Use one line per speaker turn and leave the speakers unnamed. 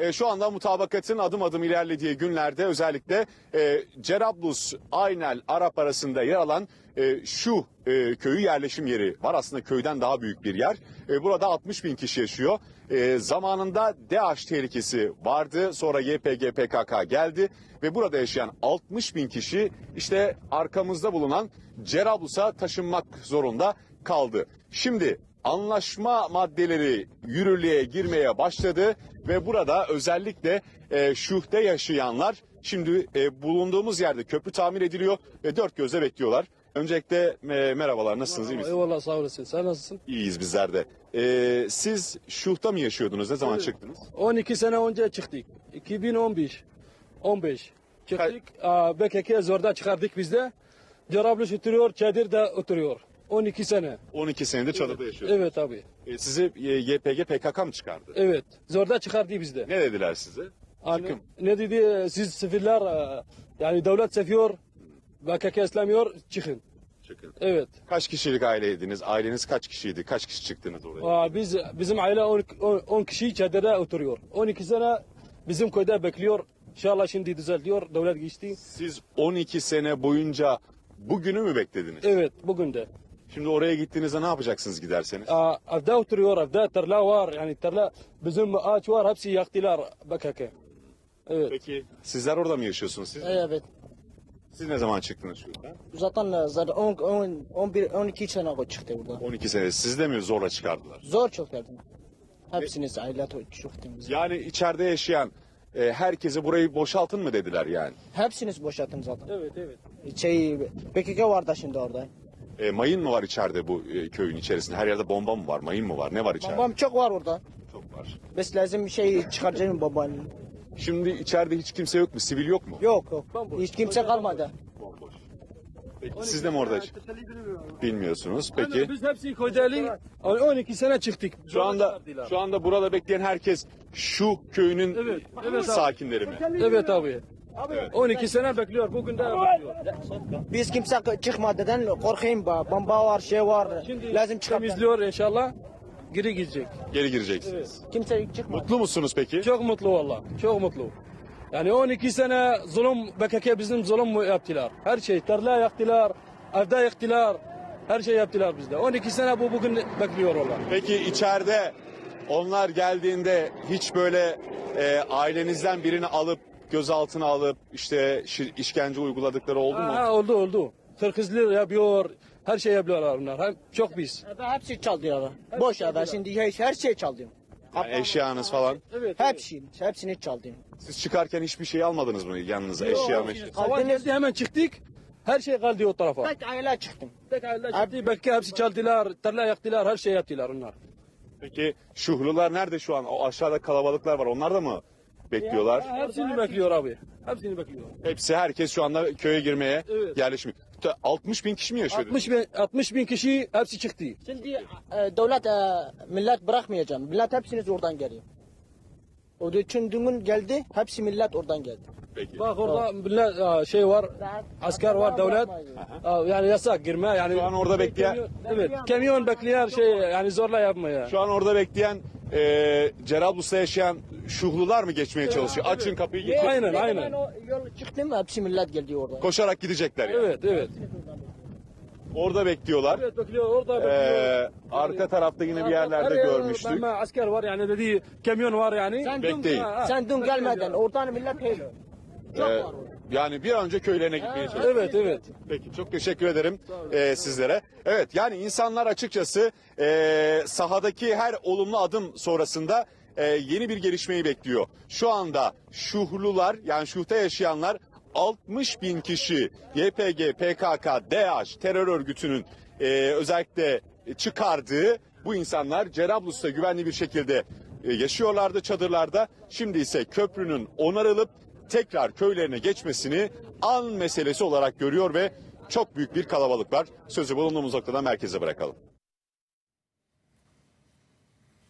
e, şu anda mutabakatın adım adım ilerlediği günlerde özellikle e, Cerablus, Aynel, Arap arasında yer alan e, şu e, köyü yerleşim yeri var. Aslında köyden daha büyük bir yer. E, burada 60 bin kişi yaşıyor. E, zamanında DAEŞ tehlikesi vardı. Sonra YPG, PKK geldi ve burada yaşayan 60 bin kişi işte arkamızda bulunan Cerablus'a taşınmak zorunda kaldı. Şimdi anlaşma maddeleri yürürlüğe girmeye başladı ve burada özellikle e, şuhte yaşayanlar şimdi e, bulunduğumuz yerde köprü tamir ediliyor ve dört gözle bekliyorlar. Öncelikle e, merhabalar nasılsınız iyi misiniz?
Eyvallah sağ olasın. Sen nasılsın?
İyiyiz bizler de. E, siz şuhta mı yaşıyordunuz? Ne zaman
Evet.
çıktınız?
12 sene önce çıktık. 2015. 15. Çıktık. Aa, BKK zorda çıkardık biz de. Oturuyor, Çadir'de oturuyor. 12 sene.
12 senedir çadırda yaşıyorsunuz.
Evet abi.
E, sizi e, YPG, PKK mı çıkardı?
Evet. Zorda çıkardı bizde.
Ne dediler size?
Yani,
Çıkın.
ne dedi? Siz sefiller e, yani devlet seviyor. BKK istemiyor. Çıkın.
Çıkın.
Evet.
Kaç kişilik aileydiniz? Aileniz kaç kişiydi? Kaç kişi çıktınız oraya?
Aa, biz bizim aile 10, 10 kişi çadırda oturuyor. 12 sene bizim köyde bekliyor. İnşallah şimdi düzeltiyor. Devlet geçti.
Siz 12 sene boyunca bugünü mü beklediniz?
Evet bugün de.
Şimdi oraya gittiğinizde ne yapacaksınız giderseniz?
Aa, evde oturuyor, evde tarla var. Yani tarla bizim ağaç var, hepsi yaktılar BKK. Evet.
Peki sizler orada mı yaşıyorsunuz? Siz,
Evet.
siz ne zaman çıktınız şuradan?
Zaten e, zaten 10 10 11 12 sene çıktı burada.
12 sene. Siz de mi zorla çıkardılar?
Zor çok derdim. Hepsiniz aile to- çıktı bize.
Yani içeride yaşayan e, herkese burayı boşaltın mı dediler yani?
Hepsiniz boşalttın zaten.
Evet, evet.
Şey PKK var da şimdi orada.
E, mayın mı var içeride bu e, köyün içerisinde? Her yerde bomba mı var? Mayın mı var? Ne var içeride?
Babam çok var orada.
Çok var.
Biz lazım bir şey çıkaracağım babanın.
Şimdi içeride hiç kimse yok mu? Sivil yok mu?
Yok yok. Hiç kimse kalmadı.
Peki siz de mi orada bilmiyorsunuz? Peki.
Biz hepsi koydali 12 sene çıktık.
Şu anda şu anda burada bekleyen herkes şu köyünün
Evet, evet abi.
sakinleri mi?
Evet abi. 12 sene bekliyor, bugün de bekliyor.
Biz kimse çıkmadıdan korkayım ba. Bomba var, şey var.
Şimdi
lazım çıkar.
temizliyor inşallah. Geri gidecek.
Geri gireceksiniz.
Kimse çıkmadı.
Mutlu musunuz peki?
Çok mutlu valla. Çok mutlu. Yani 12 sene zulüm BKK bizim zulüm yaptılar. Her şey tarla yaktılar, evde yaktılar. Her şey yaptılar bizde. 12 sene bu bugün bekliyor valla.
Peki içeride onlar geldiğinde hiç böyle e, ailenizden birini alıp gözaltına alıp işte işkence uyguladıkları oldu mu?
Ha, oldu oldu. Kırkızlı yapıyor. Her şey yapıyorlar bunlar. Hem çok biz.
Eve hepsi çaldılar. Boş eve şimdi her, her şey çaldım.
Yani eşyanız falan.
Evet.
Hepsi, hepsini çaldım.
Siz çıkarken hiçbir şey almadınız mı yanınıza? Eşya meşya.
Hava geldi hemen çıktık. Her şey kaldı o tarafa.
Tek aile çıktım.
Tek aile çıktı. Belki hepsi çaldılar, tarla yaktılar, her şey yaptılar onlar.
Peki şuhlular nerede şu an? O aşağıda kalabalıklar var. Onlar da mı bekliyorlar?
Hepsini bekliyor abi. Hepsini bekliyor.
Hepsi herkes şu anda köye girmeye
Evet.
yerleşmiş. 60 bin kişi mi yaşıyor?
60 bin, 60 bin kişi hepsi çıktı.
Şimdi e, devlet e, millet bırakmayacağım. Millet hepsiniz oradan geliyor. O için dün geldi, hepsi millet oradan geldi.
Peki.
Bak orada millet, aa, şey var, asker var, devlet. Aa, Yani yasak girme. Yani
Şu an orada bekleyen-
evet, kamyon bekleyen şey yani zorla yapmaya.
Şu an orada bekleyen e, Cerablus'ta yaşayan şuhlular mı geçmeye çalışıyor? Açın kapıyı geçin.
Aynen, aynen.
o yol çıktım hepsi millet geldi orada.
Koşarak gidecekler yani.
Evet, evet.
Orada bekliyorlar.
Evet bekliyor, orada bekliyor.
Ee, arka tarafta yine bir yerlerde
Her
görmüştük.
ben- asker var yani dedi, kamyon var yani.
Sen dün,
Bekleyin.
sen dün gelmeden oradan millet hele. Çok
Ee,
var orada.
Yani bir an önce köylerine gitmeye çalışıyor.
Evet, evet.
Peki çok teşekkür ederim e, sizlere. Evet yani insanlar açıkçası e, sahadaki her olumlu adım sonrasında e, yeni bir gelişmeyi bekliyor. Şu anda şuhlular yani şuhta yaşayanlar 60 bin kişi YPG, PKK, DAEŞ terör örgütünün e, özellikle çıkardığı bu insanlar Cerablus'ta güvenli bir şekilde e, yaşıyorlardı çadırlarda. Şimdi ise köprünün onarılıp tekrar köylerine geçmesini an meselesi olarak görüyor ve çok büyük bir kalabalık var. Sözü bulunduğumuz noktadan merkeze bırakalım.